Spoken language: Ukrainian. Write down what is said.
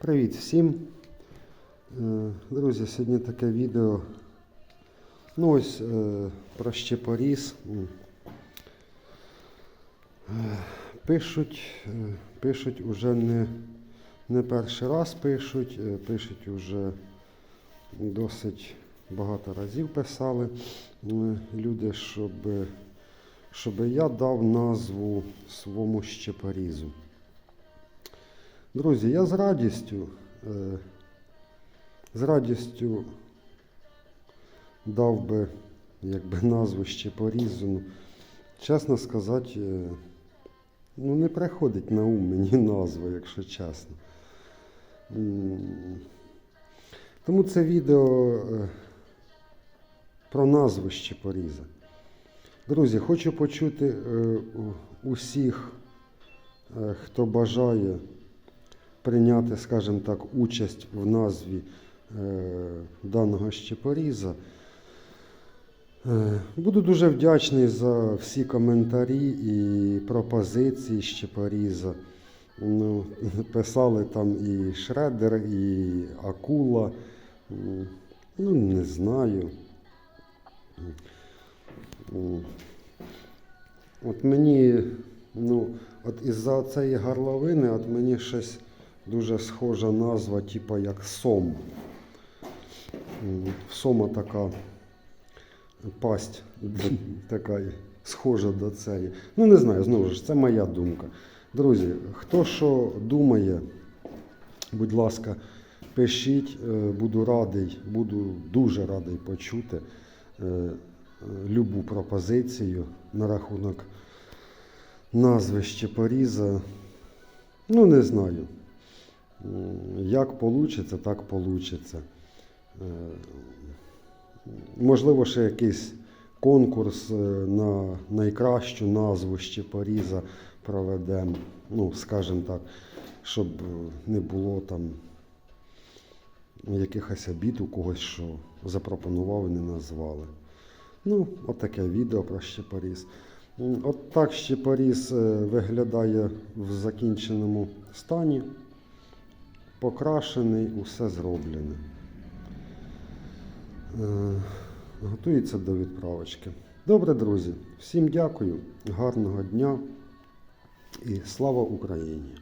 Привіт всім. Е, Друзі, сьогодні таке відео. Ну ось е, про щепоріз. Е, Пишуть, пишуть уже не, не перший раз пишуть, пишуть уже досить багато разів писали люди, щоб, щоб я дав назву своєму щепорізу. Друзі, я з радістю, е, з радістю дав би якби назву ще порізану. Чесно сказати, е, ну не приходить на ум мені назва, якщо чесно. Тому це відео е, про назву щепоріза. Друзі, хочу почути усіх, хто бажає прийняти, скажімо так, участь в назві е, даного щепоріза. Е, Буду дуже вдячний за всі коментарі і пропозиції щепоріза. Ну, писали там і Шредер, і Акула. Ну, не знаю. От мені, ну, от із-за цієї горловини, от мені щось дуже схожа назва, типу як сом. Сома така пасть така схожа до цієї. Ну, не знаю, знову ж, це моя думка. Друзі, хто що думає, будь ласка, пишіть, е, буду радий, буду дуже радий почути е, любу пропозицію на рахунок назви Щепоріза. Ну, не знаю. М, Як вийде, так вийде. Можливо, ще якийсь конкурс е, на найкращу назву Щепоріза проведемо. Ну, скажімо так, щоб е, не було там якихось обід у когось, що запропонував і не назвали. Ну, от таке відео про Щепоріз. От так Щепоріз е, виглядає в закінченому стані. Покрашений, усе зроблене. Е, Готується до відправочки. Добре, друзі. Всім дякую, гарного дня і слава Україні!